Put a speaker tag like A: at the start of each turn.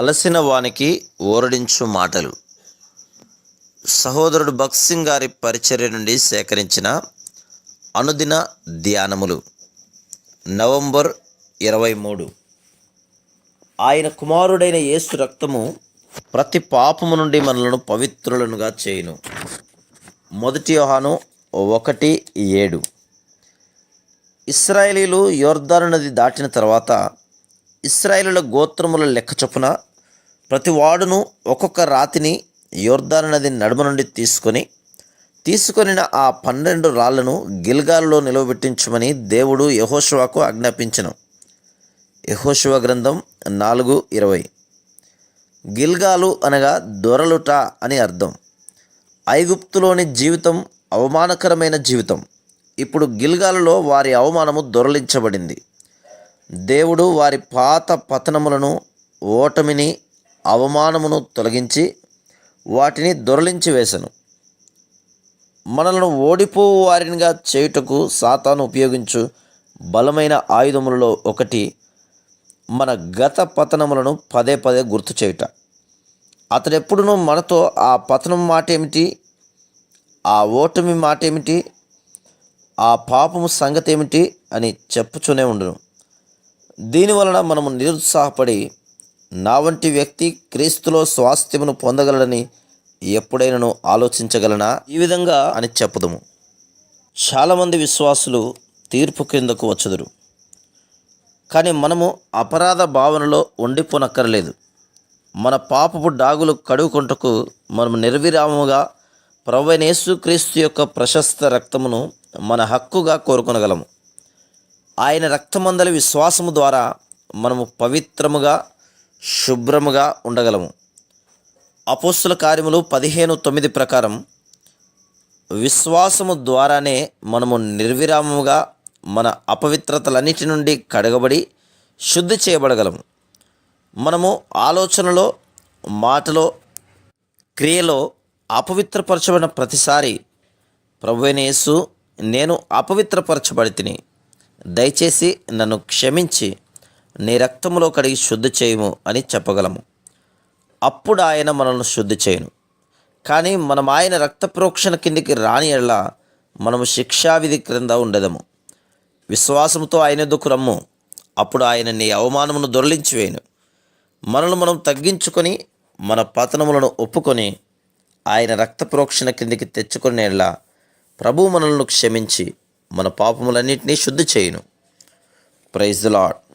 A: అలసిన వానికి ఓరడించు మాటలు. సహోదరుడు భక్సింగ్ గారి పరిచర్య నుండి సేకరించిన అనుదిన ధ్యానములు. నవంబర్ ఇరవై మూడు. ఆయన కుమారుడైన యేసు రక్తము ప్రతి పాపము నుండి మనలను పవిత్రులనుగా చేయును. మొదటి యోహాను ఒకటి ఏడు. ఇస్రాయేలీలు యోర్ధాను నది దాటిన తర్వాత ఇస్రాయేలుల గోత్రముల లెక్క చొప్పున ప్రతి వాడును ఒక్కొక్క రాతిని యోర్దాను నది నడుమ నుండి తీసుకొని తీసుకొనిన ఆ పన్నెండు రాళ్ళను గిల్గాల్లో నిలవబెట్టించమని దేవుడు యహోశివాకు ఆజ్ఞాపించను. యహోశివ గ్రంథం నాలుగు ఇరవై. గిల్గాలు అనగా దొరలుట అని అర్థం. ఐగుప్తులోని జీవితం అవమానకరమైన జీవితం. ఇప్పుడు గిల్గాలలో వారి అవమానము దొరలించబడింది. దేవుడు వారి పాత పతనములను ఓటమిని అవమానమును తొలగించి వాటిని దొరలించి వేశను మనలను ఓడిపోవు వారినిగా చేయుటకు సాతాను ఉపయోగించు బలమైన ఆయుధములలో ఒకటి మన గత పతనములను పదే పదే గుర్తు చేయుట. అతడెప్పుడునూ మనతో ఆ పతనం మాట ఏమిటి ఆ ఓటమి మాట ఏమిటి ఆ పాపము సంగతి ఏమిటి అని చెప్పుచూనే ఉండును. దీనివలన మనము నిరుత్సాహపడి నా వంటి వ్యక్తి క్రీస్తులో స్వాస్థ్యమును పొందగలడని ఎప్పుడైనాను ఆలోచించగలనా? ఈ విధంగా అని చెప్పుదము. చాలామంది విశ్వాసులు తీర్పు క్రిందకు వచ్చుదురు. కానీ మనము అపరాధ భావనలో ఉండిపోనక్కర్లేదు. మన పాపపు డాగులు కడుగుకొంటకు మనము నిర్విరామముగా ప్రవణేశు క్రీస్తు యొక్క ప్రశస్త రక్తమును మన హక్కుగా కోరుకొనగలము. ఆయన రక్తమందలి విశ్వాసము ద్వారా మనము పవిత్రముగా శుభ్రముగా ఉండగలము. అపోస్తుల కార్యములు పదిహేను తొమ్మిది ప్రకారం విశ్వాసము ద్వారానే మనము నిర్విరామముగా మన అపవిత్రతలన్నిటి నుండి కడగబడి శుద్ధి చేయబడగలము. మనము ఆలోచనలో మాటలో క్రియలో అపవిత్రపరచబడిన ప్రతిసారి ప్రభునేసు నేను అపవిత్రపరచబడితిని దయచేసి నన్ను క్షమించి నీ రక్తములో కడిగి శుద్ధి చేయము అని చెప్పగలము. అప్పుడు ఆయన మనల్ని శుద్ధి చేయను. కానీ మనం ఆయన రక్త ప్రోక్షణ కిందికి రాని ఎడల మనము శిక్షావిధి క్రింద ఉండదము. విశ్వాసంతో ఆయన ఎద్దుకు రమ్ము? అప్పుడు ఆయన నీ అవమానమును దొరలించి వేయను. మనల్ని మనం తగ్గించుకొని మన పతనములను ఒప్పుకొని ఆయన రక్త ప్రోక్షణ కిందికి తెచ్చుకునేలా ప్రభు మనల్ని క్షమించి మన పాపములన్నింటినీ శుద్ధి చేయును. Praise lord